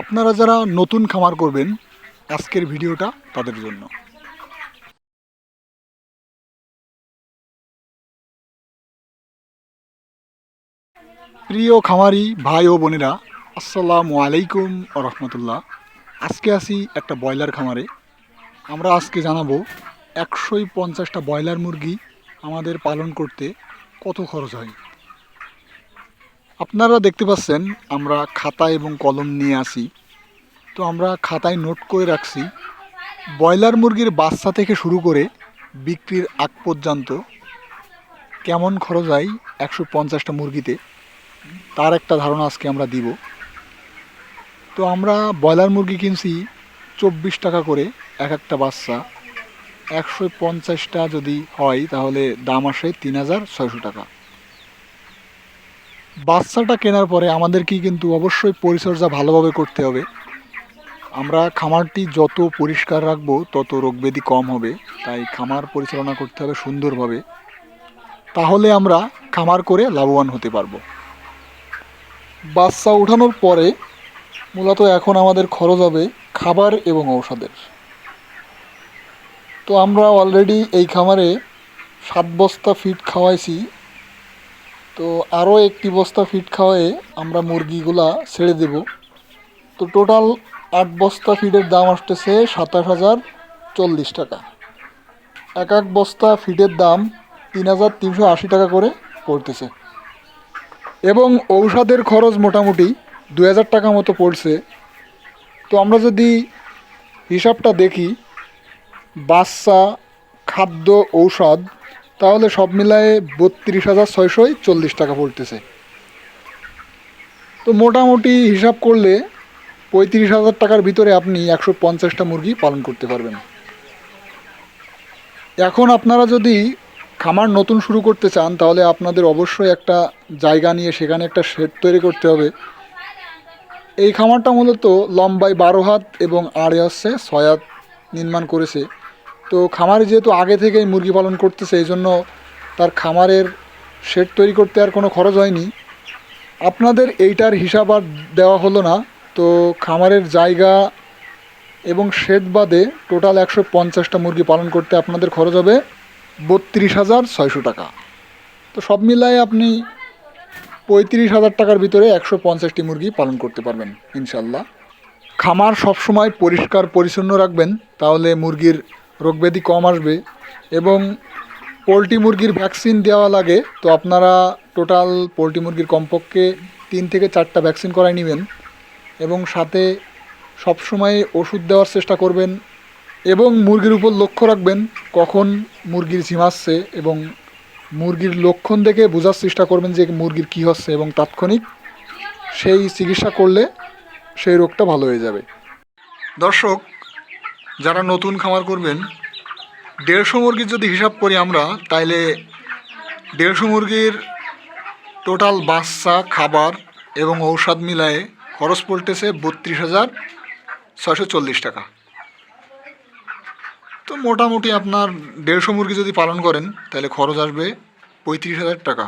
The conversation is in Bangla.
আপনারা যারা নতুন খামার করবেন, আজকের ভিডিওটা তাদের জন্য। প্রিয় খামারি ভাই ও বোনেরা, আসসালামু আলাইকুম রহমতুল্লাহ। আজকে আসি একটা ব্রয়লার খামারে। আমরা আজকে জানাব একশোই পঞ্চাশটা ব্রয়লার মুরগি আমাদের পালন করতে কত খরচ হয়। আপনারা দেখতে পাচ্ছেন, আমরা খাতা এবং কলম নিয়ে আসি। তো আমরা খাতায় নোট করে রাখছি, ব্রয়লার মুরগির বাচ্চা থেকে শুরু করে বিক্রির আগ পর্যন্ত কেমন খরচ হয় একশো পঞ্চাশটা মুরগিতে, তার একটা ধারণা আজকে আমরা দিব। তো আমরা ব্রয়লার মুরগি কিনছি চব্বিশ টাকা করে এক একটা বাচ্চা। একশো পঞ্চাশটা যদি হয়, তাহলে দাম আসে তিন হাজার ছয়শো টাকা। বাচ্চাটা কেনার পরে আমাদেরকে কিন্তু অবশ্যই পরিচর্যা ভালোভাবে করতে হবে। আমরা খামারটি যত পরিষ্কার রাখব, তত রোগব্যাধি কম হবে। তাই খামার পরিচালনা করতে হবে সুন্দরভাবে। তাহলে আমরা খামার করে লাভবান হতে পারব। বাচ্চা ওঠানোর পরে মূলত এখন আমাদের খরচ হবে খাবার এবং ঔষধের। তো আমরা অলরেডি এই খামারে সাত বস্তা ফিট খাওয়াইছি। তো আরও একটি বস্তা ফিট খাওয়ায়ে আমরা মুরগিগুলা ছেড়ে দেব। তো টোটাল আট বস্তা ফিডের দাম আসতেছে সাতাশ হাজার চল্লিশ টাকা। এক এক বস্তা ফিডের দাম তিন হাজার তিনশো আশি টাকা করে পড়তেছে। এবং ঔষধের খরচ মোটামুটি দু হাজার টাকা মতো পড়ছে। তো আমরা যদি হিসাবটা দেখি, বাচ্চা, খাদ্য, ঔষধ তাহলে সব মিলায়ে বত্রিশ হাজার ছয়শোই চল্লিশ টাকা পড়তেছে। তো মোটামুটি হিসাব করলে পঁয়ত্রিশ হাজার টাকার ভিতরে আপনি একশো পঞ্চাশটা মুরগি পালন করতে পারবেন। এখন আপনারা যদি খামার নতুন শুরু করতে চান, তাহলে আপনাদের অবশ্যই একটা জায়গা নিয়ে সেখানে একটা শেড তৈরি করতে হবে। এই খামারটা মূলত লম্বায় বারো হাত এবং আড়ে হচ্ছে ছয় হাত নির্মাণ করেছে। তো খামারে যেহেতু আগে থেকেই মুরগি পালন করতেছে, এই জন্য তার খামারের শেড তৈরি করতে আর কোনো খরচ হয়নি। আপনাদের এইটার হিসাব আর দেওয়া হলো না। তো খামারের জায়গা এবং শেড বাদে টোটাল একশো পঞ্চাশটা মুরগি পালন করতে আপনাদের খরচ হবে বত্রিশ হাজার ছয়শো টাকা। তো সব মিলায়ে আপনি পঁয়ত্রিশ হাজার টাকার ভিতরে একশো পঞ্চাশটি মুরগি পালন করতে পারবেন ইনশাল্লাহ খামার সবসময় পরিষ্কার, পরিচ্ছন্ন রাখবেন, তাহলে মুরগির রোগব্যাধি কম আসবে এবং পোলট্রি মুরগির ভ্যাকসিন দেওয়া লাগে, তো আপনারা টোটাল পোলট্রি মুরগির কমপক্ষে তিন থেকে চারটা ভ্যাকসিন করাই নেবেন এবং সাথে সবসময় ওষুধ দেওয়ার চেষ্টা করবেন এবং মুরগির উপর লক্ষ্য রাখবেন কখন মুরগির ঝিমাচ্ছে এবং মুরগির লক্ষণ দেখে বোঝার চেষ্টা করবেন যে মুরগির কী হচ্ছে এবং তাৎক্ষণিক সেই চিকিৎসা করলে সেই রোগটা ভালো হয়ে যাবে। দর্শক যারা নতুন খামার করবেন, দেড়শো মুরগির যদি হিসাব করি আমরা, তাইলে দেড়শো মুরগির টোটাল বাচ্চা, খাবার এবং ঔষধ মিলায়ে খরচ পড়তেছে বত্রিশ হাজার ছয়শো চল্লিশ টাকা। তো মোটামুটি আপনার দেড়শো মুরগি যদি পালন করেন তাহলে খরচ আসবে পঁয়ত্রিশ হাজার টাকা।